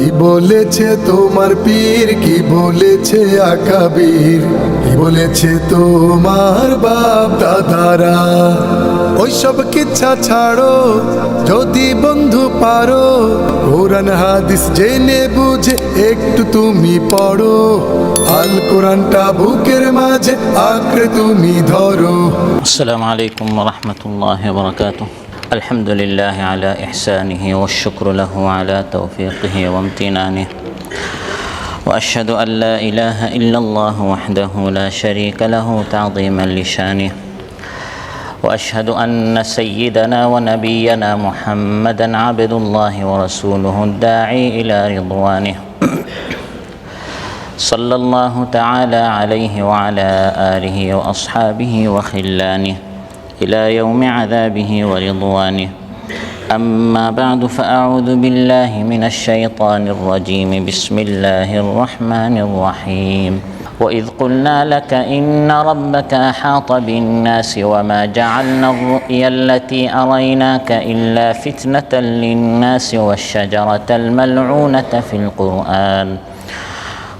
কি বলেছে তোমার পীর? কি বলেছে আকাবীর? কি বলেছে তোমার বাপ দাদারা? ওইসব কিচ্ছা ছাড়ো, যদি বন্ধু পারো, কোরআন হাদিস জেনে বুঝে একটু তুমি পড়ো। আল কোরআনটা বুকের মাঝে আঁকড়ে তুমি ধরো। আসসালামু আলাইকুম রহমতুল্লাহ বরকাতুহ। الحمد لله على إحسانه والشكر له على توفيقه وامتنانه. وأشهد أن لا إله إلا الله وحده لا شريك له تعظيما لشانه. وأشهد أن سيدنا ونبينا محمدا عبد الله ورسوله الداعي إلى رضوانه. صلى الله تعالى عليه وعلى آله وأصحابه وخلانه. إلى يوم عذابه ورضوانه. أما بعد فأعوذ بالله من الشيطان الرجيم. بسم الله الرحمن الرحيم. وإذ قلنا لك إن ربك أحاط بالناس وما جعلنا الرؤيا التي أريناك إلا فتنة للناس والشجرة الملعونة في القرآن.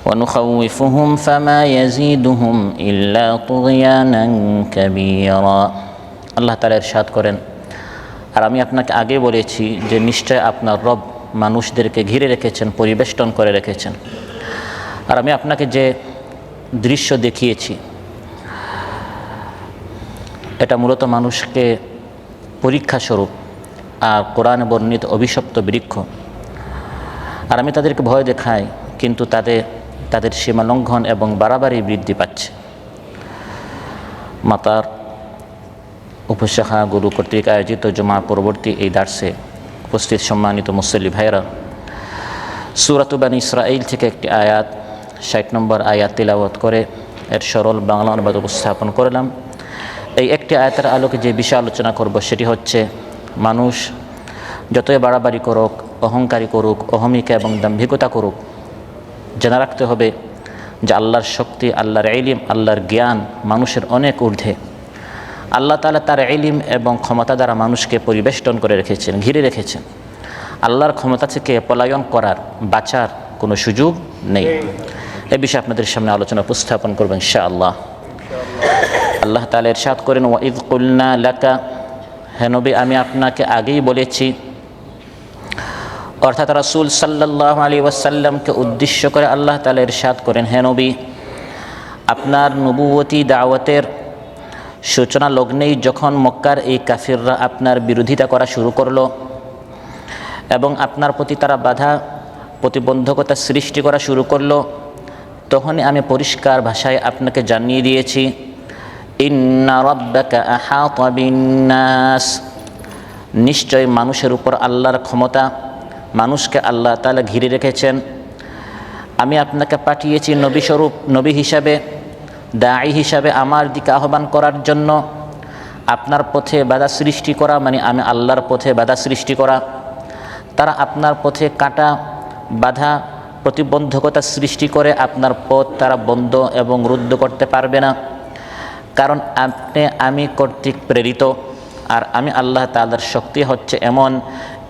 ونخوفهم فما يزيدهم إلا طغيانا كبيرا. আল্লাহ তালা ইরশাদ করেন। আর আমি আপনাকে আগে বলেছি যে নিশ্চয় আপনার রব মানুষদেরকে ঘিরে রেখেছেন, পরিবেষ্টন করে রেখেছেন। আর আমি আপনাকে যে দৃশ্য দেখিয়েছি, এটা মূলত মানুষকে পরীক্ষা স্বরূপ আর কোরআনে বর্ণিত অভিশপ্ত বৃক্ষ। আর আমি তাদেরকে ভয় দেখাই, কিন্তু তাদের তাদের সীমা লঙ্ঘন এবং বাড়াবাড়ি বৃদ্ধি পাচ্ছে। মাতার উপশাখা গুরু কর্তৃক আয়োজিত জমা পরবর্তী এই দার্সে উপস্থিত সম্মানিত মুসল্লি ভাইরা সুরাতুবান ইসরাইল থেকে একটি আয়াত, ষাট নম্বর আয়াত তিলাবত করে এর সরল বাংলা অনুবাদ উপস্থাপন করলাম। এই একটি আয়াতের আলোকে যে বিষয় আলোচনা করব সেটি হচ্ছে, মানুষ যতই বাড়াবাড়ি করুক, অহংকারী করুক, অহমিকা এবং দাম্ভিকতা করুক, জেনে রাখতে হবে যে আল্লাহর শক্তি, আল্লাহর এলিম আল্লাহর জ্ঞান মানুষের অনেক ঊর্ধ্বে। আল্লাহ তালা তার এলিম এবং ক্ষমতা দ্বারা মানুষকে পরিবেষ্টন করে রেখেছেন, ঘিরে রেখেছেন। আল্লাহর ক্ষমতা থেকে পলায়ন করার, বাঁচার কোনো সুযোগ নেই। এ বিষয়ে আপনাদের সামনে আলোচনা উপস্থাপন করবেন শাহ আল্লাহ আল্লাহ তালা এরশাদ করেন, ওয়াইদ কুলনা লাকা হেনবি আমি আপনাকে আগেই বলেছি। অর্থাৎ রাসুল সাল্লাহ আলী ওয়াসাল্লামকে উদ্দেশ্য করে আল্লাহ তালা ইরশাদ করেন, হে নবী, আপনার নবুবতী দাওয়াতের সূচনা লগ্নেই যখন মক্কার এই কাফিররা আপনার বিরোধিতা করা শুরু করল এবং আপনার প্রতি তারা বাধা, প্রতিবন্ধকতা সৃষ্টি করা শুরু করল, তখনই আমি পরিষ্কার ভাষায় আপনাকে জানিয়ে দিয়েছি নিশ্চয় মানুষের উপর আল্লাহর ক্ষমতা, মানুষকে আল্লাহ তালা ঘিরে রেখেছেন। আমি আপনাকে পাঠিয়েছি নবী স্বরূপ নবী হিসাবে। দায়ী হিসাবে আমার দিকে আহ্বান করার জন্য আপনার পথে বাধা সৃষ্টি করা মানে আমি আল্লাহর পথে বাধা সৃষ্টি করা, তারা আপনার পথে কাটা বাধা প্রতিবন্ধকতা সৃষ্টি করে আপনার পথ তারা বন্ধ এবং রুদ্ধ করতে পারবে না। কারণ আপনি, আমি কর্তৃক প্রেরিত আর আমি আল্লাহ তাদের শক্তি হচ্ছে এমন,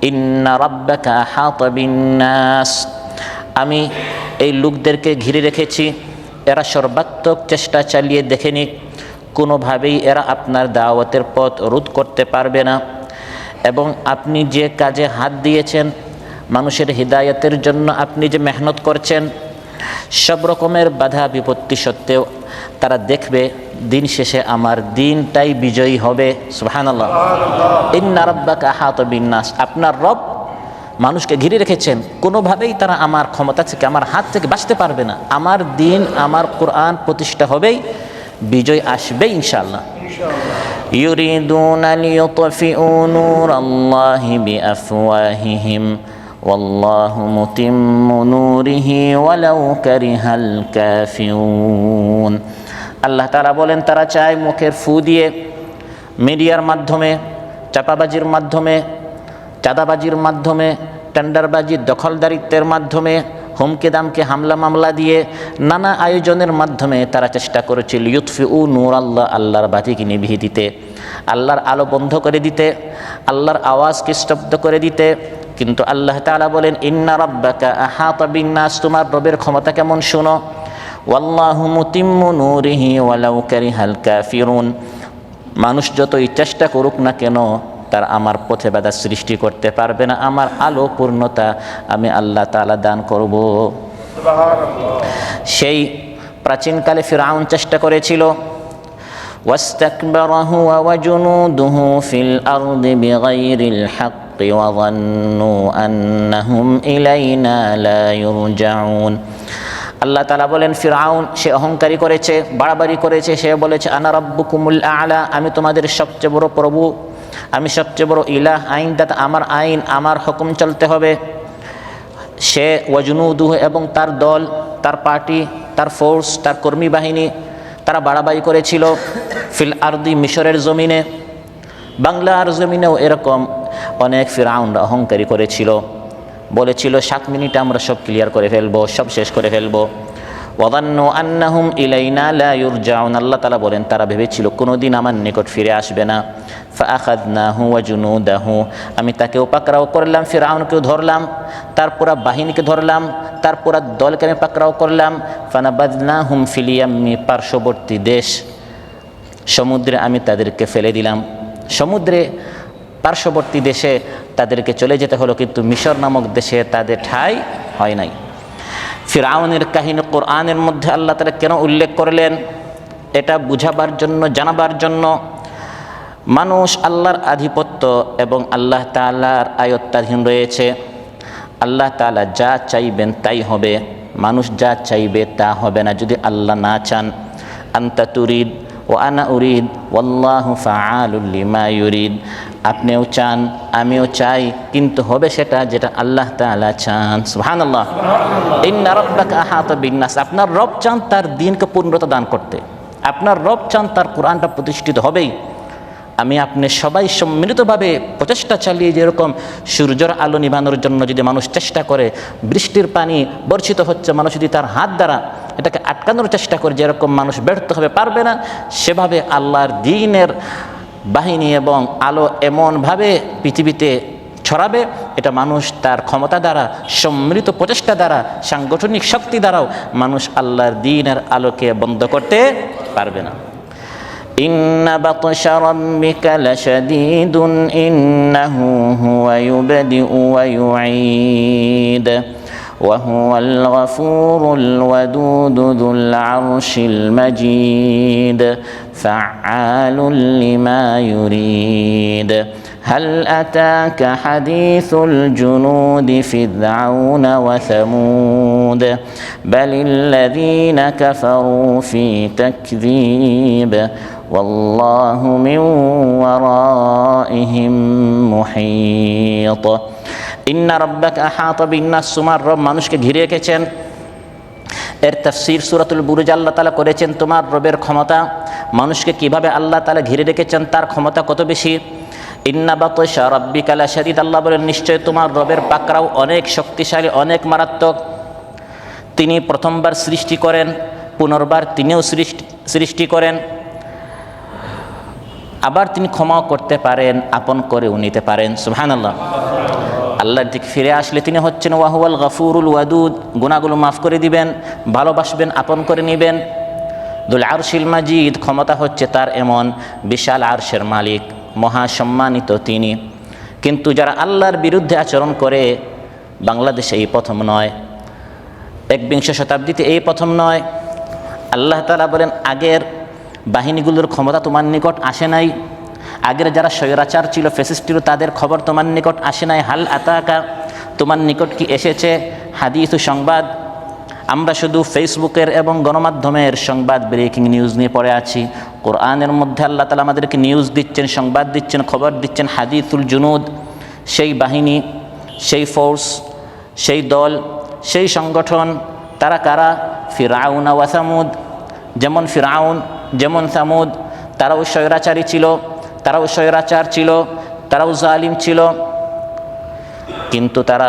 ইন্না রব্বাকা হাত আমি এই লোকদেরকে ঘিরে রেখেছি। এরা সর্বাত্মক চেষ্টা চালিয়ে দেখে দেখেনি কোনোভাবেই এরা আপনার দাওয়াতের পথ রোধ করতে পারবে না। এবং আপনি যে কাজে হাত দিয়েছেন, মানুষের হৃদায়তের জন্য আপনি যে মেহনত করছেন, সব রকমের বাধা বিপত্তি সত্ত্বেও তারা দেখবে, দিন শেষে আমার দিনটাই বিজয়ী হবে। সুহানাল্লাহ ইন্না রব্বাকা আহাত বিন্যাস আপনার রব মানুষকে ঘিরে রেখেছেন কোনোভাবেই তারা আমার ক্ষমতা থেকে আমার হাত থেকে বাঁচতে পারবে না আমার দিন আমার কোরআন প্রতিষ্ঠা হবেই বিজয় আসবে ইনশাআল্লাহ يريدون ليطفئوا نور الله بأفواههم والله متم نوره ولو كره الكافرون আল্লাহ তারা বলেন তারা চায় মুখের ফু দিয়ে মিডিয়ার মাধ্যমে চাপাবাজির মাধ্যমে চাঁদাবাজির মাধ্যমে, টেন্ডারবাজি, দখলদারিত্বের মাধ্যমে, হুমকে দামকে হামলা মামলা দিয়ে নানা আয়োজনের মাধ্যমে তারা চেষ্টা করেছিল ইউৎফি উ নূর আল্লাহ আল্লাহর বাতিকে নিভিয়ে দিতে, আল্লাহর আলো বন্ধ করে দিতে, আল্লাহর আওয়াজকে স্তব্ধ করে দিতে। কিন্তু আল্লাহ তালা বলেন, ইন্না রাব্বাকা আহাতা বিন্নাস তোমার রবের ক্ষমতা কেমন শুনো? ওয়াল্লাহু মুতিম্মু নূরিহি ওয়ালাউ কারিহাল কাফিরুন মানুষ যতই চেষ্টা করুক না কেন তার আমার পথে বাধা সৃষ্টি করতে পারবে না আমার আলো পূর্ণতা আমি আল্লাহ তাআলা দান করব সেই প্রাচীনকালে ফিরাউন চেষ্টা করেছিল واستكبر هو وجنوده في الأرض بغير الحق وظنوا أنهم إلينا لا يرجعون আল্লাহ তালা বলেন ফিরাউন সে অহংকারী করেছে বাড়াবাড়ি করেছে সে বলেছে আনা রব্বুকুমুল আলা আমি তোমাদের সবচেয়ে বড় প্রভু আমি সবচেয়ে বড় ইলাহ আইন দাতা আমার আইন, আমার হুকুম চলতে হবে। সে ওয়াজনুদুহ এবং তার দল, তার পার্টি, তার ফোর্স, তার কর্মী বাহিনী, তারা বাড়াবাড়ি করেছিল ফিল আরদি মিশরের জমিনে। বাংলার জমিনেও এরকম অনেক ফিরাউনরা অহংকারী করেছিল। বলেছিল, সাত মিনিটে আমরা সব ক্লিয়ার করে ফেলব, সব শেষ করে ফেলব। ওয়াদান্নু আন্নাহুম ইলাইনা লা ইউরজাউন। আল্লাহ তাআলা বলেন, তারা ভেবেছিল কোনোদিন আমার নিকট ফিরে আসবে না। ফাআখাযনাহু ওয়া জুনুদাহু। আমি তাকেও পাকড়াও করলাম ফিরআউনকেও ধরলাম, তার পুরা বাহিনীকে ধরলাম, তার পুরা দলকে আমি পাকড়াও করলাম। ফানাবাদনাহুম ফিল ইয়াম্মি, পার্শ্ববর্তী দেশ। সমুদ্রে আমি তাদেরকে ফেলে দিলাম। সমুদ্রে পার্শ্ববর্তী দেশে তাদেরকে চলে যেতে হলো, কিন্তু মিশর নামক দেশে তাদের ঠাঁই হয় নাই। ফিরাউনের কাহিনী কোরআনের মধ্যে আল্লাহ তারা কেন উল্লেখ করলেন? এটা বুঝাবার জন্য, জানাবার জন্য। মানুষ আল্লাহর আধিপত্য এবং আল্লাহ তালার আয়ত্তাধীন রয়েছে। আল্লাহ তালা যা চাইবেন তাই হবে। মানুষ যা চাইবে তা হবে না। যদি আল্লাহ না চান, আন্তা তুরিদ ও আনা উরিদ ওয়াল্লাহু ফাআলুল লিমা ইউরিদ। আপনিও চান আমিও চাই কিন্তু হবে সেটা যেটা আল্লাহ তাআলা চান। সুবহানাল্লাহ। ইন্না রাব্বাকা আহাতা বিন্নাস। আপনার রব চান তার দিনকে পূর্ণতা দান করতে। আপনার রব চান তার কোরআনটা প্রতিষ্ঠিত হবেই। আমি আপনি সবাই সম্মিলিতভাবে প্রচেষ্টা চালিয়ে যেরকম সূর্যের আলো নিভানোর জন্য যদি মানুষ চেষ্টা করে বৃষ্টির পানি বর্ষিত হচ্ছে মানুষ যদি তার হাত দ্বারা এটাকে আটকানোর চেষ্টা করে যেরকম মানুষ ব্যর্থ হবে পারবে না সেভাবে আল্লাহর দিনের বাহিনী এবং আলো এমনভাবে পৃথিবীতে ছড়াবে এটা মানুষ তার ক্ষমতা দ্বারা সম্মিলিত প্রচেষ্টা দ্বারা সাংগঠনিক শক্তি দ্বারাও মানুষ আল্লাহর দিনের আলোকে বন্ধ করতে পারবে না إن بطش ربك لشديد إنه هو يبدئ ويعيد وهو الغفور الودود ذو العرش المجيد فعال لما يريد. هل أتاك حديث الجنود فرعون وثمود؟ بل الذين كفروا في تكذيب والله من ورائهم محيط. ইন্না রব্বাক আহাতব ইন্না সুমার রব মানুষকে ঘিরে রেখেছেন। এর তফসির সুরাতুল বুরুজ আল্লাহ তালা করেছেন, তোমার রবের ক্ষমতা মানুষকে কীভাবে আল্লাহ তালা ঘিরে রেখেছেন, তার ক্ষমতা কত বেশি? ইন্না বা তৈশা রব্বি কালা শাদিদ আল্লাহ বলেন, নিশ্চয় তোমার রবের পাকরাও অনেক শক্তিশালী, অনেক মারাত্মক। তিনি প্রথমবার সৃষ্টি করেন, পুনর্বার তিনিও সৃষ্টি সৃষ্টি করেন। আবার তিনি ক্ষমাও করতে পারেন, আপন করেও নিতে পারেন। সুহান আল্লাহ আল্লাহর দিকে ফিরে আসলে তিনি হচ্ছেন ওয়াহুয়াল গফুরুল ওয়াদুদ। গুণাগুলো মাফ করে দিবেন, ভালোবাসবেন, আপন করে নেবেন। দুল আরশিল মাজিদ, ক্ষমতা হচ্ছে তার এমন বিশাল আরশের মালিক, মহাসম্মানিত তিনি। কিন্তু যারা আল্লাহর বিরুদ্ধে আচরণ করে, বাংলাদেশে এই প্রথম নয়। একবিংশ শতাব্দীতে এই প্রথম নয়। আল্লাহ তালা বলেন, আগের বাহিনীগুলোর ক্ষমতা তোমার নিকট আসে নাই। আগের যারা স্বৈরাচার ছিল ফেসিস ছিল, তাদের খবর তোমার নিকট আসে নাই। হাল আতাকা, তোমার নিকট কি এসেছে? হাদিস সংবাদ। আমরা শুধু ফেসবুকের এবং গণমাধ্যমের সংবাদ, ব্রেকিং নিউজ নিয়ে পড়ে আছি। কোরআনের মধ্যে আল্লাহ তালা আমাদেরকে নিউজ দিচ্ছেন, সংবাদ দিচ্ছেন, খবর দিচ্ছেন। হাদিসুল জুনুদ, সেই বাহিনী, সেই ফোর্স, সেই দল, সেই সংগঠন, তারা কারা? ফিরাউন ওয়াসামুদ যেমন ফিরাউন, যেমন সামুদ, তারাও স্বৈরাচারী ছিল। তারাও স্বৈরাচার ছিল তারাও জালিম ছিল। কিন্তু তারা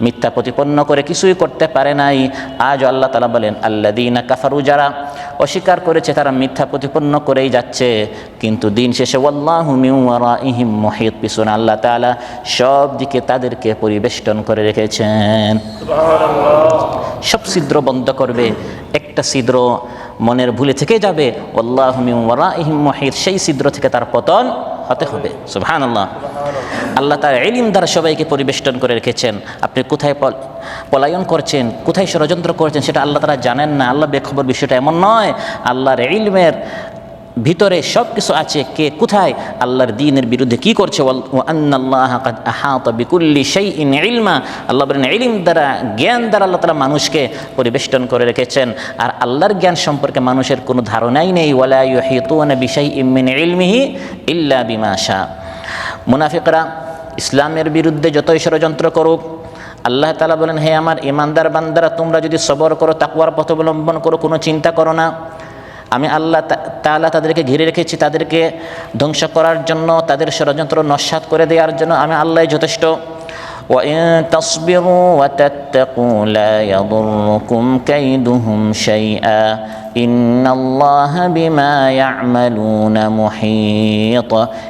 মিথ্যা প্রতিপন্ন করে কিছুই করতে পারে নাই। আজ আল্লাহ তাআলা বলেন আল্লাযীনা কাফারু যারা অস্বীকার করেছে তারা মিথ্যা প্রতিপন্ন করেই যাচ্ছে। কিন্তু দিন শেষে ওয়াল্লাহু মিন ওয়ারাইহিম মুহিত পিছনে আল্লাহ তাআলা সব দিকে তাদেরকে পরিবেষ্টন করে রেখেছেন। সব ছিদ্র বন্ধ করবে একটা ছিদ্র মনের ভুলে থেকে যাবে। মুহিত, সেই ছিদ্র থেকে তার পতন হতে হবে। সুহান আল্লাহ আল্লাহ তার এলিম দ্বারা সবাইকে পরিবেষ্টন করে রেখেছেন। আপনি কোথায় পল- পলায়ন করছেন, কোথায় ষড়যন্ত্র করছেন, সেটা আল্লাহ তারা জানেন না। আল্লাহ বেখবর বিষয়টা এমন নয়। আল্লাহর ইলমের ভিতরে সব কিছু আছে, কে কোথায়? আল্লাহর দিনের বিরুদ্ধে কি করছে? আল্লাহ বলেন, ইলম দ্বারা, জ্ঞান দ্বারা আল্লাহ তালা মানুষকে পরিবেষ্টন করে রেখেছেন। আর আল্লাহর জ্ঞান সম্পর্কে মানুষের কোনো ধারণাই নেই। ওয়ালা ইউহিতুনা বিশাইইম মিন ইলমিহি ইল্লা বিমা শা মুনাফিকরা ইসলামের বিরুদ্ধে যতই ষড়যন্ত্র করুক, আল্লাহ তালা বলেন, হে আমার ইমানদার বান্দারা, তোমরা যদি সবর করো তাকুয়ার পথ অবলম্বন করো, কোনো চিন্তা করো না। আমি আল্লাহ তা- তাআলা তাদেরকে ঘিরে রেখেছি তাদেরকে ধ্বংস করার জন্য তাদের ষড়যন্ত্র নস্বাত করে দেওয়ার জন্য আমি আল্লাহ যথেষ্ট وإن تصبروا وتتقوا لا يضركم كيدهم شيئا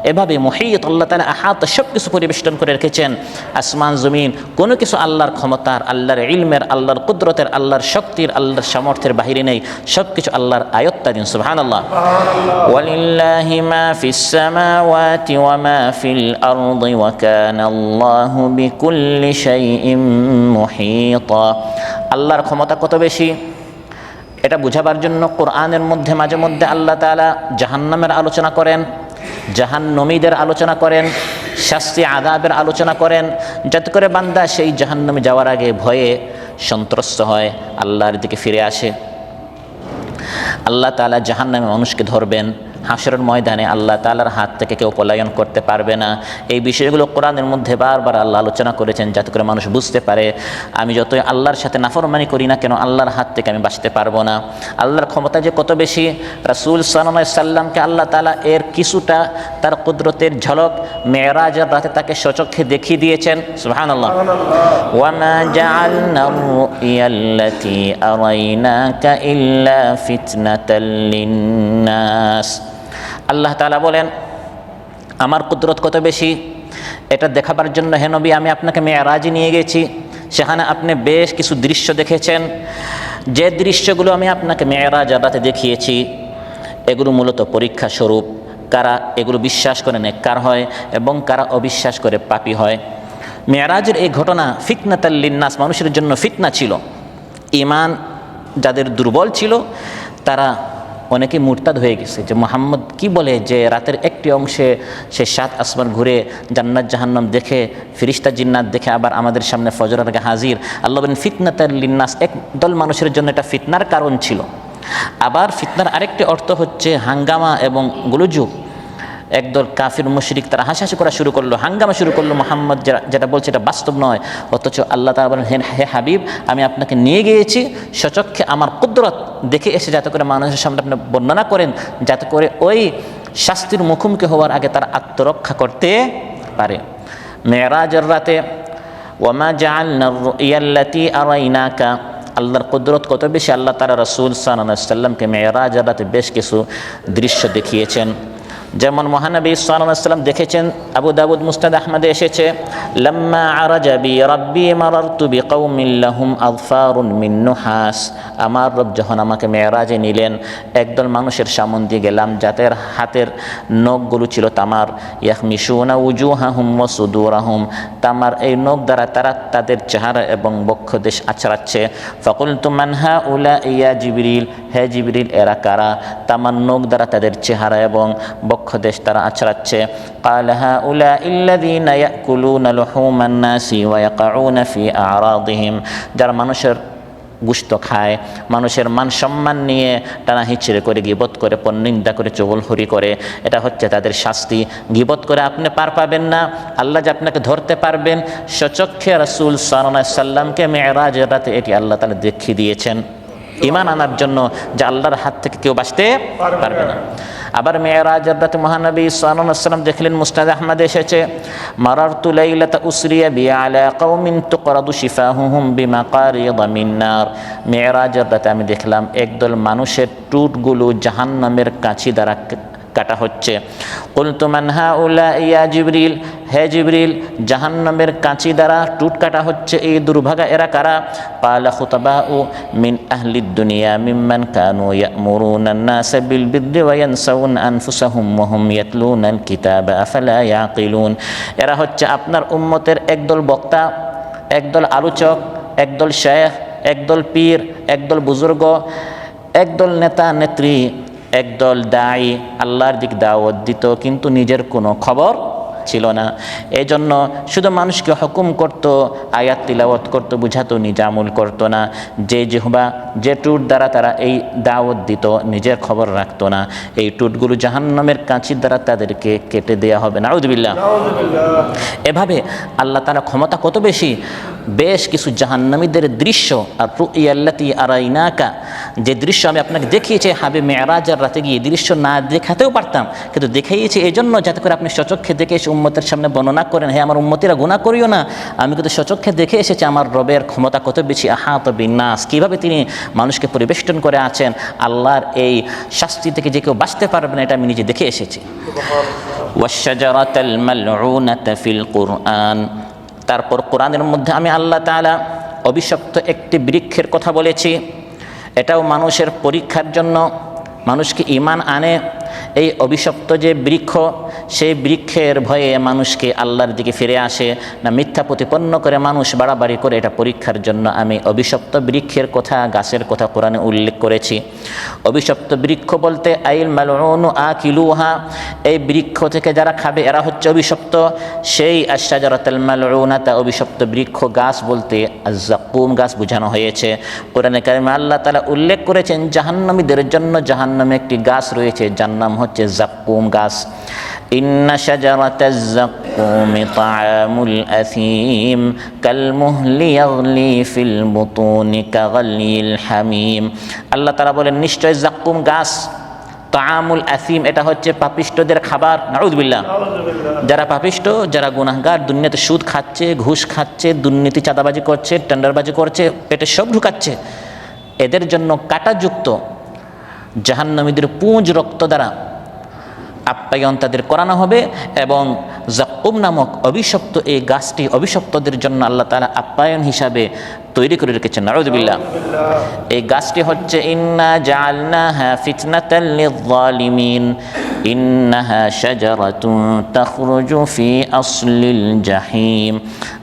এভাবে মহিত আল্লাহ তালা আহাত সব কিছু পরিবেষ্টন করে রেখেছেন। আসমান, জমিন, কোনো কিছু আল্লাহর ক্ষমতার, আল্লাহর ইলমের, আল্লাহর কুদরতের, আল্লাহর শক্তির, আল্লাহর সামর্থ্যের বাহিরে নেই। সব কিছু আল্লাহর আয়ত্তাধীন সুহান আল্লাহ আল্লাহর ক্ষমতা কত বেশি? এটা বুঝাবার জন্য কোরআনের মধ্যে মাঝে মধ্যে আল্লাহ তালা জাহান্নামের আলোচনা করেন, জাহান্নমীদের আলোচনা করেন, শাস্তি আদাবের আলোচনা করেন, যাতে করে বান্দা সেই জাহান্নামে যাওয়ার আগে ভয়ে সন্ত্রস্ত হয়, আল্লাহর দিকে ফিরে আসে। আল্লাহ তালা জাহান্নামে মানুষকে ধরবেন হাসরের ময়দানে আল্লাহ তালার হাত থেকে কেউ পলায়ন করতে পারবে না এই বিষয়গুলো কোরআনের মধ্যে বারবার আল্লাহ আলোচনা করেছেন যাতে করে মানুষ বুঝতে পারে আমি যতই আল্লাহর সাথে নাফরমানি করি না কেন আল্লাহর হাত থেকে আমি বাঁচতে পারবো না আল্লাহর ক্ষমতা যে কত বেশি রাসুল সাল্লাহ সাল্লামকে আল্লাহ তালা এর কিছুটা তার কুদরতের ঝলক মেয়েরাজের রাতে তাকে সচক্ষে দেখিয়ে দিয়েছেন সুহান আল্লাহ وما جعلنا الرؤيا التي أريناك إلا فتنة للناس আল্লাহ তালা বলেন, আমার কুদরত কত বেশি? এটা দেখাবার জন্য হে নবী, আমি আপনাকে মেয়ারাজি নিয়ে গেছি। সেখানে আপনি বেশ কিছু দৃশ্য দেখেছেন। যে দৃশ্যগুলো আমি আপনাকে মেয়ারাজ রাতে দেখিয়েছি, এগুলো মূলত পরীক্ষা স্বরূপ। কারা এগুলো বিশ্বাস করে নেককার হয় এবং কারা অবিশ্বাস করে পাপী হয়। মেয়ারাজের এই ঘটনা ফিতনাতাল্লিন্নাস মানুষের জন্য ফিতনা ছিল। ইমান যাদের দুর্বল ছিল, তারা অনেকে মুরতাদ হয়ে গেছে যে মোহাম্মদ কি বলে যে রাতের একটি অংশে সে সাত আসমান ঘুরে জান্নাত জাহান্নাম দেখে, ফিরিস্তা জিন্নাত দেখে আবার আমাদের সামনে ফজরের আগে হাজির। আল্লাহ বলেন ফিতনাতাল্লিন্নাস এক দল মানুষের জন্য এটা ফিতনার কারণ ছিল। আবার ফিতনার আরেকটি অর্থ হচ্ছে হাঙ্গামা এবং গুলুজুগ একদল কাফির মুশরিক তারা হাসাহাসি করা শুরু করল, হাঙ্গামা শুরু করল মোহাম্মদ যেটা বলছে এটা বাস্তব নয়, অথচ আল্লাহ তালা বলেন, হে হাবিব, আমি আপনাকে নিয়ে গিয়েছি, সচক্ষে আমার কুদরত দেখে এসে যাতে করে মানুষের সামনে আপনি বর্ণনা করেন, যাতে করে ওই শাস্তির মুখোমুখি হওয়ার আগে তারা আত্মরক্ষা করতে পারে। মেয়েরাজের রাতে ওমা আর আরাইনাকা আল্লাহর কুদরত কত বেশি, আল্লাহ তারা রসুল সাল্লামকে মেয়েরাজের রাতে বেশ কিছু দৃশ্য দেখিয়েছেন। যেমন মহানবী সাল্লাম দেখেছেন, আবু দাবুদ মুস্তাদ আহমদে এসেছে, লাম্মা আমার রব যখন আমাকে মেয়েরাজে নিলেন, একদল মানুষের সামন দিয়ে গেলাম, যাদের হাতের নখগুলো ছিল তামার। ইয়াহমিশুনা উজুহাহুম সুদুরাহুম। তামার এই নখ দ্বারা তারা তাদের চেহারা এবং বক্ষ দেশ আছড়াচ্ছে। ফকুল তুমান হা উলা ইয়া জিবরিল। হে জিবরিল, এরা কারা? তামার নখ দ্বারা তাদের চেহারা এবং বক্ষ পক্ষ দেশ তারা আছড়াচ্ছে। কালহা উলা ইল্লাদিনা ইয়াকুলুনা নাসি ওয়া আরাদিহিম। যারা মানুষের গুস্ত খায়, মানুষের মান সম্মান নিয়ে টানা হিচড়ে করে, গিবত করে, পর নিন্দা করে চবলহরি করে, এটা হচ্ছে তাদের শাস্তি। গিবত করে আপনি পার পাবেন না, আল্লাহ যে আপনাকে ধরতে পারবেন সচক্ষে রাসুল সাল্লামকে মেয়েরাজ রাতে এটি আল্লাহ তালা দেখিয়ে দিয়েছেন। ইমান আনার জন্য যে আল্লাহর হাত থেকে কেউ বাঁচতে পারবে না। আবার মেয়েরাজের রাতে মহানবী সাল্লাম দেখলেন মুস্তাদ আহমদ এসেছে মারার তুলাইলাতা উসরিয়া বিয়া আলা কৌমিন তুকরাদু হুম বিমা কারিয়াদা মিন্নার মেয়েরাজের রাতে আমি দেখলাম, একদল মানুষের টুটগুলো জাহান্নামের কাছি দ্বারা কাটা হচ্ছে কুলতু মানহা উলা ইয়া জিবরিল হে জিবরিল জাহান্নামের কাঁচি দ্বারা টুট কাটা হচ্ছে এই দুর্ভাগা এরা কারা পালা খুতাবাউ মিন আহলিদ দুনিয়া মিম্মান কানু ইয়ামুরুনা الناس بالبر وينسون أنفسهم وهم يتلون الكتاب أفلا يعقلون এরা হচ্ছে আপনার উম্মতের একদল বক্তা একদল আলোচক একদল শেখ একদল পীর একদল বুজুর্গ একদল নেতা নেত্রী একদল দায়ী আল্লাহর দিক দাওয়াত দিত কিন্তু নিজের কোনো খবর ছিল না। এজন্য শুধু মানুষকে হুকুম করত আয়াত তিলাওয়াত করতো বুঝাতো নিজামুল করতো না। যে জেহবা যে টুট দ্বারা তারা এই দাওয়াত দিত নিজের খবর রাখতো না। এই টুটগুলো জাহান্নামের কাঁচির দ্বারা তাদেরকে কেটে দেওয়া হবে। না উদ্বিল্লা এভাবে আল্লাহ তারা ক্ষমতা কত বেশি? বেশ কিছু জাহান্নামীদের দৃশ্য আর রুইয়াল্লাতি আরাইনাকা। যে দৃশ্য আমি আপনাকে দেখিয়েছি হাবে মেয়ারাজার রাতে গিয়ে দৃশ্য না দেখাতেও পারতাম কিন্তু দেখাইয়েছি এই জন্য যাতে করে আপনি সচক্ষে দেখে এসে উম্মতের সামনে বর্ণনা করেন হ্যাঁ আমার উম্মতিরা গুণা করিও না। আমি কিন্তু সচক্ষে দেখে এসেছি আমার রবের ক্ষমতা কত বেশি। আহাত বিন্যাস কীভাবে তিনি মানুষকে পরিবেষ্টন করে আছেন, আল্লাহর এই শাস্তি থেকে যে কেউ বাঁচতে পারবে না, এটা আমি নিজে দেখে এসেছি। তারপর কোরআনের মধ্যে আমি আল্লাহ তাআলা অভিশপ্ত একটি বৃক্ষের কথা বলেছি। এটাও মানুষের পরীক্ষার জন্য। মানুষকে ইমান আনে। এই অভিশপ্ত যে বৃক্ষ, সেই বৃক্ষের ভয়ে মানুষকে আল্লাহর দিকে ফিরে আসে না মিথ্যা প্রতিপন্ন করে মানুষ বাড়াবাড়ি করে এটা পরীক্ষার জন্য আমি অভিশপ্ত বৃক্ষের কথা, গাছের কথা কোরআনে উল্লেখ করেছি। অভিশপ্ত বৃক্ষ বলতে আইল মালউন আকিলুহা। এই বৃক্ষ থেকে যারা খাবে, এরা হচ্ছে অভিশপ্ত। সেই আশাজারাতাল মালউনাতা, অভিশপ্ত বৃক্ষ গাছ বলতে জাকুম গাছ বোঝানো হয়েছে। কোরআনে কারিমে আল্লাহ তাআলা উল্লেখ করেছেন, জাহান্নামীদের জন্য জাহান্নামে একটি গাছ রয়েছে যার নাম হচ্ছে জাকুম গাছ। ইন্না শাজারাতাজ জাকুম তাআমুল আথিম কালমুহলি ইয়াগলি ফিল বুতুনি কাগালিল হামিম। আল্লাহ তাআলা বলেন, নিশ্চয় জাকুম গাছ তামুল আসিম, এটা হচ্ছে পাপিষ্টদের খাবার। নাউজবিল্লাহ যারা পাপিষ্ট, যারা গুনাহগার, দুনিয়াতে সুদ খাচ্ছে, ঘুষ খাচ্ছে, দুর্নীতি চাঁদাবাজি করছে, টেন্ডারবাজি করছে, পেটে সব ঢুকাচ্ছে। এদের জন্য কাটাযুক্ত জাহান্নামীদের পুঁজ রক্ত দ্বারা আপ্যায়ন তাদের করানো হবে এবং জাকুম নামক অভিশপ্ত এই গাছটি অভিশপ্তদের জন্য আল্লাহ তালা আপ্যায়ন হিসাবে তৈরি করে রেখেছেন। নারুদুবিল্লাহ এই গাছটি হচ্ছে, ইন্না জালনাহা ফিতনাতাল লিযালিমিন ইন্নাহা শাজারাতুন তাখরুজু ফি আসলিল জাহিম।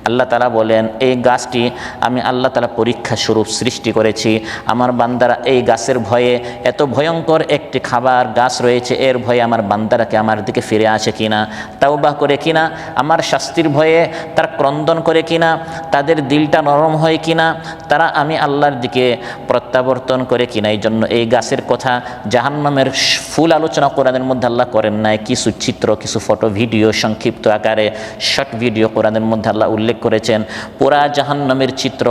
আল্লাহ বলেন, এই গাছটি আমি আল্লাহ তালা পরীক্ষা স্বরূপ সৃষ্টি করেছি। আমার বান্দারা এই গাছের ভয়ে এত ভয়ঙ্কর একটি খাবার গাছ রয়েছে, এর ভয়ে আমার বান্দারাকে আমার দিকে ফিরে আসে কিনা, তাওবাহ করে কিনা, আমার শাস্তির ভয়ে তার ক্রন্দন করে কিনা, তাদের দিলটা নরম হয় কিনা, তারা আমি আল্লাহর দিকে প্রত্যাবর্তন করে কিনা এই জন্য এই গাছের কথা জাহান্নামের ফুল আলোচনা কোরআনের মধ্যে আল্লাহ করেন নাই, কিছু চিত্র, কিছু ফটো, ভিডিও, সংক্ষিপ্ত আকারে শর্ট ভিডিও কোরআনের মধ্যে আল্লাহ উল্লেখ করেছেন, পুরা জাহান্নামের চিত্র,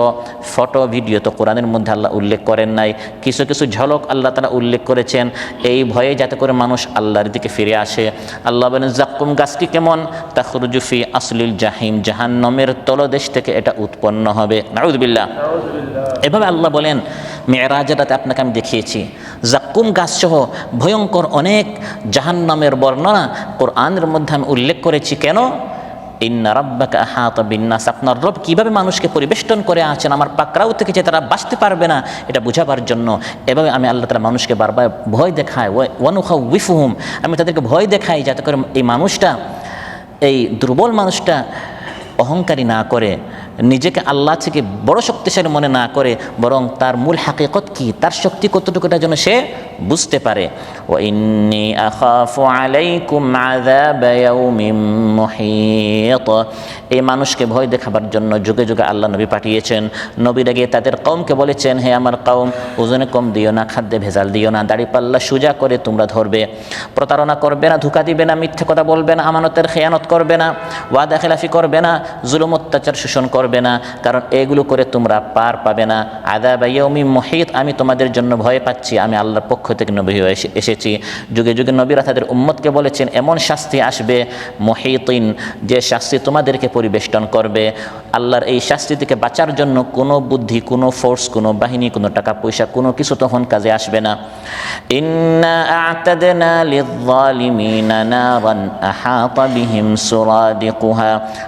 ফটো, ভিডিও তো কোরআনের মধ্যে আল্লাহ উল্লেখ করেন নাই, কিছু কিছু ঝলক আল্লাহ তারা উল্লেখ করেছেন, এই ভয়ে যাতে করে মানুষ আল্লাহর দিকে ফিরে আসে। আল্লাহ বলেন, জাক্কুম গাছটি কেমন? তাখরুজুফি আসলিল জাহিম, জাহান্নমের তলদেশ থেকে এটা উৎপন্ন হবে। নাউদ্বিল্লাহ এভাবে আল্লাহ বলেন মেয়েরাজাটাতে আপনাকে আমি দেখিয়েছি। জাক্কুম গাছসহ ভয়ঙ্কর অনেক জাহান্নামের বর্ণনা কোরআনের মধ্যে আমি উল্লেখ করেছি। কেন? ইন্না রব্বাকা আহাত বিন্নাস আপনার রব কীভাবে মানুষকে পরিবেষ্টন করে আছেন? আমার পাকড়াও থেকে যে তারা বাঁচতে পারবে না এটা বোঝাবার জন্য। এভাবে আমি আল্লাহ তালা মানুষকে বারবার ভয় দেখাই ওয়ানুখা উইফুহুম আমি তাদেরকে ভয় দেখাই যাতে করে এই মানুষটা, এই দুর্বল মানুষটা অহংকারী না করে। নিজেকে আল্লাহ থেকে বড় শক্তিশালী মনে না করে বরং তার মূল হাকিকত কি? তার শক্তি কতটুকুটা যেন সে বুঝতে পারে। ও ইন্নি এই মানুষকে ভয় দেখাবার জন্য যুগে যুগে আল্লাহ নবী পাঠিয়েছেন। নবীরা গিয়ে তাদের কওমকে বলেছেন, হে আমার কওম, ওজনে কম দিও না, খাদ্যে ভেজাল দিও না, দাড়ি পাল্লা সোজা করে তোমরা ধরবে। প্রতারণা করবে না, ধোকা দিবে না, মিথ্যে কথা বলবে না, আমানতের খেয়ানত করবে না, ওয়াদা খেলাফি করবে না, জুলুম অত্যাচার শোষণ করবে করবে না, কারণ এগুলো করে তোমরা পার পাবে না। আদা বাইয়মি মহিত, আমি তোমাদের জন্য ভয় পাচ্ছি, আমি আল্লাহর পক্ষ থেকে নবী হয়ে এসেছি। যুগে যুগে নবীরা তাদের উম্মতকে বলেছেন, এমন শাস্তি আসবে মহিতিন, যে শাস্তি তোমাদেরকে পরিবেষ্টন করবে। আল্লাহর এই শাস্তি থেকে বাঁচার জন্য কোনো বুদ্ধি, কোনো ফোর্স, কোনো বাহিনী, কোনো টাকা পয়সা, কোনো কিছু তখন কাজে আসবে না।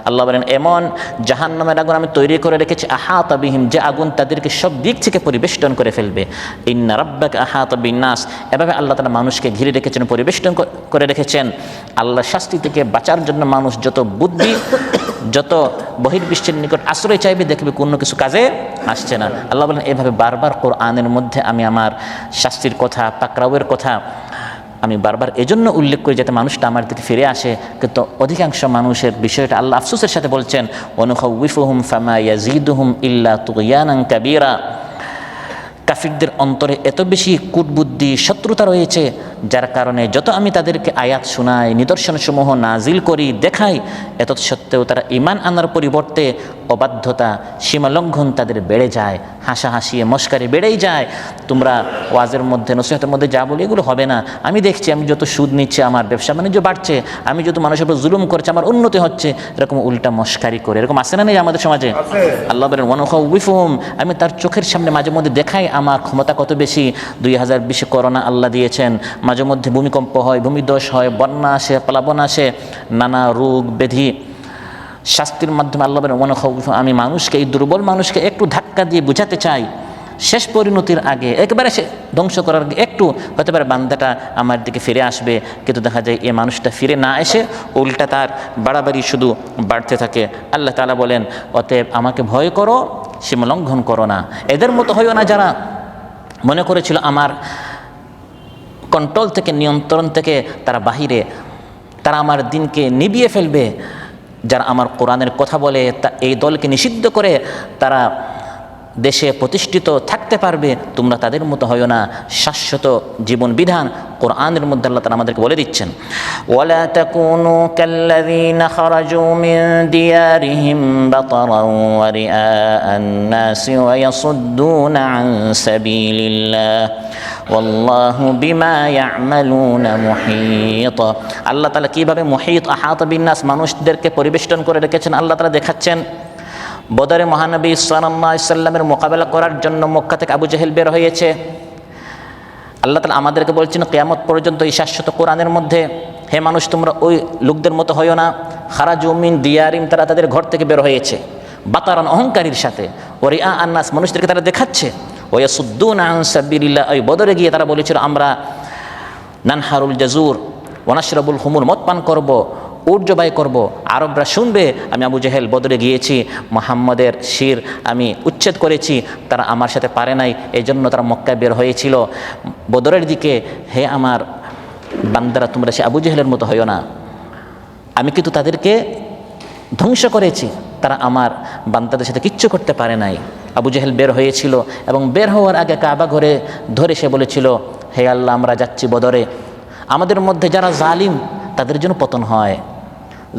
আল্লাহ বলেন, এমন জাহান্নামের আগুন আমি তৈরি করে রেখেছি আহাতা বিহিম যে আগুন তাদেরকে সব দিক থেকে পরিবেষ্টন করে ফেলবে। ইন্না রাব্বাকা আহাতা বিন্নাস এভাবে আল্লাহ তাআলা মানুষকে ঘিরে রেখেছেন, পরিবেষ্টন করে রেখেছেন। আল্লাহ শাস্তি থেকে বাঁচার জন্য মানুষ যত বুদ্ধি, যত বহির্বিশ্বের নিকট আশ্রয় চাইবে, দেখবে কোনো কিছু কাজে আসছে না। আল্লাহ বলেন, এভাবে বারবার কোরআনের মধ্যে আমি আমার শাস্তির কথা পাকরাউয়ের কথা আমি বারবার এজন্য উল্লেখ করি যাতে মানুষটা আমার দিকে ফিরে আসে। কিন্তু অধিকাংশ মানুষের বিষয়টা আল্লাহ আফসুসের সাথে বলছেন অনুহুম ফামা ইয়াজিদুহুম ইল্লা তুয়ানাং কাবিরা। কাফিরদের অন্তরে এত বেশি কুটবুদ্ধি, শত্রুতা রয়েছে যার কারণে যত আমি তাদেরকে আয়াত শোনাই নিদর্শনসমূহ নাজিল করি দেখাই এত সত্ত্বেও তারা ইমান আনার পরিবর্তে অবাধ্যতা সীমালঙ্ঘন তাদের বেড়ে যায় হাসাহাসি মস্কারি বেড়েই যায়। তোমরা ওয়াজের মধ্যে নসিহতের মধ্যে যা বলি এগুলো হবে না। আমি দেখছি আমি যত সুদ নিচ্ছে আমার ব্যবসা বাণিজ্য বাড়ছে আমি যত মানুষের উপর জুলুম করছে আমার উন্নতি হচ্ছে এরকম উল্টা মস্কারি করে। এরকম আসে না নেই আমাদের সমাজে? আল্লাহ বলেন ওয়ানুফুম আমি তার চোখের সামনে মাঝে মধ্যে দেখাই আমার ক্ষমতা কত বেশি। দুই হাজার বিশে করোনা আল্লাহ দিয়েছেন মাঝে মধ্যে ভূমিকম্প হয়, ভূমিদোষ হয়, বন্যা আসে, প্লাবন আসে, নানা রোগ ব্যাধি। শাস্তির মাধ্যমে আল্লাহ মনে আমি মানুষকে, এই দুর্বল মানুষকে একটু ধাক্কা দিয়ে বুঝাতে চাই। শেষ পরিণতির আগে, একেবারে সে ধ্বংস করার আগে একটু হতে পারে বান্দাটা আমার দিকে ফিরে আসবে। কিন্তু দেখা যায় এ মানুষটা ফিরে না এসে উল্টা তার বাড়াবাড়ি শুধু বাড়তে থাকে। আল্লাহ তালা বলেন, অতএব আমাকে ভয় করো, সীমা লঙ্ঘন করো না। এদের মতো হইও না যারা মনে করেছিল, আমার কন্ট্রোল থেকে, নিয়ন্ত্রণ থেকে তারা বাহিরে, তারা আমার দিনকে নিবিয়ে ফেলবে। যারা আমার কোরআনের কথা বলে, তা এই দলকে নিষিদ্ধ করে তারা দেশে প্রতিষ্ঠিত থাকতে পারবে। তোমরা তাদের মতো হয় না। শাশ্বত জীবন বিধান কোরআনের মধ্যে আল্লাহ তারা আমাদেরকে বলে দিচ্ছেন। ওয়ালা ওয়াল্লাহু বিমা ইয়ামালুনা মুহীত। আল্লাহ তাআলা কীভাবে মুহীত আহাত বিন্নাস মানুষদেরকে পরিবেষ্টন করে রেখেছেন আল্লাহ তাআলা দেখাচ্ছেন। বদরে মহানবী সাল্লামের মোকাবেলা করার জন্য মক্কা থেকে আবু জেহেল বের হয়েছে। আল্লাহ তালা আমাদেরকে বলছেন, কেয়ামত পর্যন্ত এই শাশ্বত কোরআনের মধ্যে, হে মানুষ, তোমরা ওই লোকদের মতো হইও না। খারা জমিন দিয়ারিম, তারা তাদের ঘর থেকে বের হয়েছে। বাতারান অহংকারীর সাথে। ওরে আ আন্নাস, মানুষদেরকে তারা দেখাচ্ছে। ওয়া সুদ্দুন আনসাবিল্লা ওই বদরে গিয়ে তারা বলেছিল, আমরা নানহারুল জাজুর ওনাশরাবুল হুমুর মদ পান করব উর্জবাই করব। আরবরা শুনবে, আমি আবু জেহেল বদরে গিয়েছি, মোহাম্মদের শির আমি উচ্ছেদ করেছি, তারা আমার সাথে পারে নাই এই জন্য তারা মক্কায় বের হয়েছিল। বদরের দিকে, হে আমার বান্দারা, তোমরা সে আবু জেহেলের মতো হইও না। আমি কিন্তু তাদেরকে ধ্বংস করেছি, তারা আমার বান্দাদের সাথে কিচ্ছু করতে পারে নাই। আবু জেহেল বের হয়েছিল এবং বের হওয়ার আগে কাবা ঘরে ধরে সে বলেছিল, হে আল্লাহ, আমরা যাচ্ছি বদরে। আমাদের মধ্যে যারা জালিম, তাদের জন্য পতন হয়।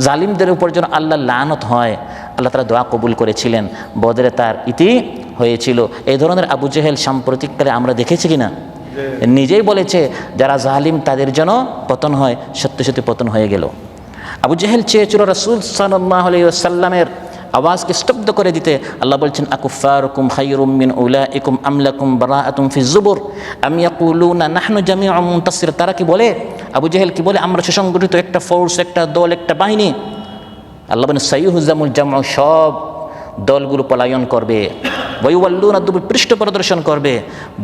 জালিমদের উপর যেন আল্লাহ লানত হয়। আল্লাহ তারা দোয়া কবুল করেছিলেন। বদরে তার ইতি হয়েছিল। এই ধরনের আবু জেহেল সাম্প্রতিককালে আমরা দেখেছি কি না? নিজেই বলেছে, যারা জালিম, তাদের যেন পতন হয়। সত্যি সত্যি পতন হয়ে গেল। আবু জেহেল চেয়েছিল রসুল সাল্লাহ সাল্লামের আওয়াজকে স্তব্ধ করে দিতে আল্লাহ বলছেন আকুফারকুম খাইরুম মিন উলাইকুম আমলাকুম বারাআতুম ফি জুবুর। আম ইয়াকুলুনা, নাহনু জামিউম মুনতাসির। তারা কি বলে? আবু জেহেল কি বলে? আমরা সুসংগঠিত একটা ফোর্স, একটা দল, একটা বাহিনী। আল্লাহ বলেন সাইহুজামুল জামু সব দলগুলো পলায়ন করবে। বইউল্লুন আদুবুল পৃষ্ঠ প্রদর্শন করবে।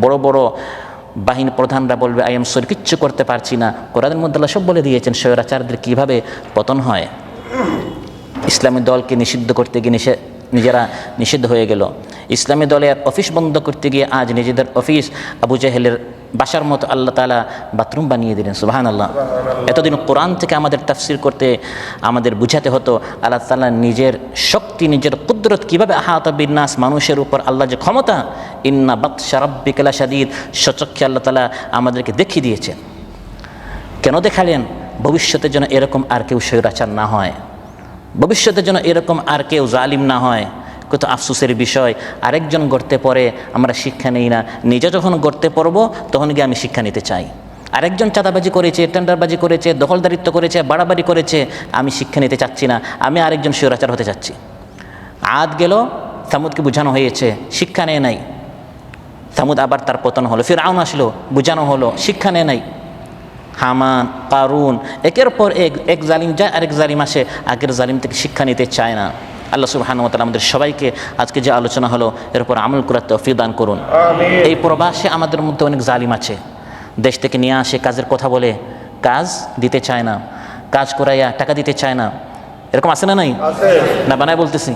বড় বড় বাহিনী প্রধানরা বলবে, আই এম সর, কিচ্ছু করতে পারছি না। কোরআনের মধ্যে আল্লাহ সব বলে দিয়েছেন স্বৈরাচারদের কীভাবে পতন হয়? ইসলামী দলকে নিষিদ্ধ করতে গিয়ে নিষে নিজেরা নিষিদ্ধ হয়ে গেল। ইসলামী দলের অফিস বন্ধ করতে গিয়ে আজ নিজেদের অফিস আবু জাহেলের বাসার মতো আল্লাহ তালা বাথরুম বানিয়ে দিলেন সুবাহান আল্লাহ এতদিন কোরআন থেকে আমাদের তাফসির করতে আমাদের বুঝাতে হতো, আল্লাহ তালা নিজের শক্তি, নিজের কুদরত কীভাবে আহাত বিন্যাস মানুষের উপর আল্লাহ যে ক্ষমতা, ইন্না বাত শারব্বিকালা সাদিদ সচক্ষে আল্লাহ তালা আমাদেরকে দেখিয়ে দিয়েছেন। কেন দেখালেন? ভবিষ্যতে যেন এরকম আর কেউ স্বৈরাচার না হয়। ভবিষ্যতের জন্য এরকম আর কেউ জালিম না হয়। কত আফসোসের বিষয়, আরেকজন গড়তে পরে আমরা শিক্ষা নেই না। নিজে যখন গড়তে পড়ব, তখন গিয়ে আমি শিক্ষা নিতে চাই। আরেকজন চাঁদাবাজি করেছে, টেন্ডারবাজি করেছে, দখলদারিত্ব করেছে, বাড়াবাড়ি করেছে, আমি শিক্ষা নিতে চাচ্ছি না। আমি আরেকজন শিরাচার হতে চাচ্ছি। আদ গেল, সামুদকে বোঝানো হয়েছে, শিক্ষা নেয় নাই। সামুদ আবার তার পতন হলো ফির আউন আসলো, বোঝানো হলো, শিক্ষা নেয় নাই। হামান কারুন একের পর এক এক জালিম যায় আরেক জালিম আসে আগের জালিম থেকে শিক্ষা নিতে চায় না। আল্লাহ সুবহান ওয়া আমাদের সবাইকে আজকে যে আলোচনা হলো এর উপর আমল করার তৌফিক দান করুন। এই প্রবাসে আমাদের মধ্যে অনেক জালিম আছে। দেশ থেকে নিয়ে আসে কাজের কথা বলে কাজ দিতে চায় না। কাজ করাইয়া টাকা দিতে চায় না। এরকম আছে না নাই? না বানায় বলতেছি।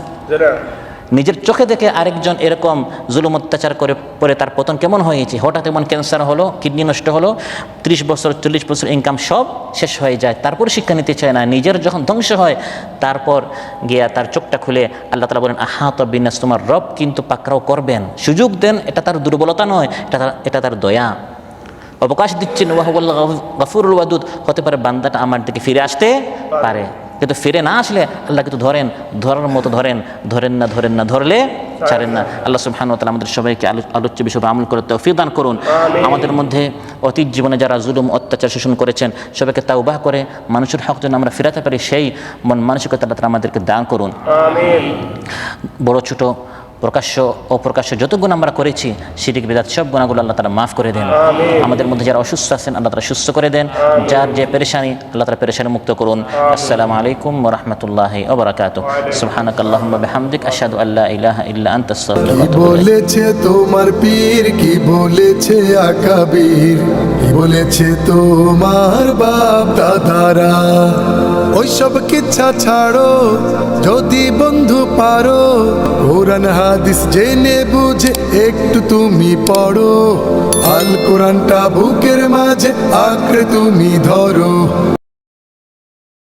নিজের চোখে দেখে আরেকজন এরকম জুলুম অত্যাচার করে পরে তার পতন কেমন হয়েছে? হঠাৎ এমন ক্যান্সার হলো কিডনি নষ্ট হলো, ত্রিশ বছর, চল্লিশ বছর ইনকাম সব শেষ হয়ে যায়, তারপর শিক্ষা নিতে চায় না, নিজের যখন ধ্বংস হয়, তারপর গিয়া তার চোখটা খুলে আল্লাহ তালা বলেন আহাত বিন্যাস তোমার রব কিন্তু পাকড়াও করবেন। সুযোগ দেন, এটা তার দুর্বলতা নয়, এটা তার এটা তার দয়া। অবকাশ দিচ্ছেন ওয়াহুল্লাহ গফুরুল ওয়াদুদ। হতে পারে বান্দাটা আমার দিকে ফিরে আসতে পারে। কিন্তু ফিরে না আসলে আল্লাহ কিন্তু ধরেন ধরার মতো ধরেন ধরেন না ধরেন না ধরলে ছাড়েন না। আল্লাহ সুবহানাহু ওয়া তাআলা আমাদের সবাইকে আলো আলোচ্য বিষয়ে আমল করে তৌফিক দান করুন। আমাদের মধ্যে অতীত জীবনে যারা জুলুম অত্যাচার শোষণ করেছেন সবাইকে তাওবাহ করে মানুষের হক যেন আমরা ফেরাতে পারি সেই মন মানসিকতা আমাদেরকে দান করুন। বড় ছোট প্রকাশ্য অপ্রকাশ্য যত গুণ আমরা করেছি শিরিক বেদাত সব গুণাগুলো আল্লাহ তালা মাফ করে দেন। আমাদের মধ্যে যারা অসুস্থ আছেন আল্লাহ তালা সুস্থ করে দেন। যার যে পেরেশানি আল্লাহ তালা পেরেশানি মুক্ত করুন। আসসালামু আলাইকুম ওরহমতুল্লাহ ওবরাকাত সুবহানাক আল্লাহুম্মা বিহামদিক আশহাদু আল্লা ইলাহা ইল্লা আনতা আস্তাগফিরুকা। বলেছে তোমার পীর কি বলেছে আকাবীর কি বলেছে তোমার বাপ দাদারা? ওইসব কিচ্ছা ছাড়ো, যদি বন্ধু পারো, কোরআন, হাদিস জেনে বুঝে একটু তুমি পড়ো। আল কোরআনটা বুকের মাঝে আঁকড়ে তুমি ধরো।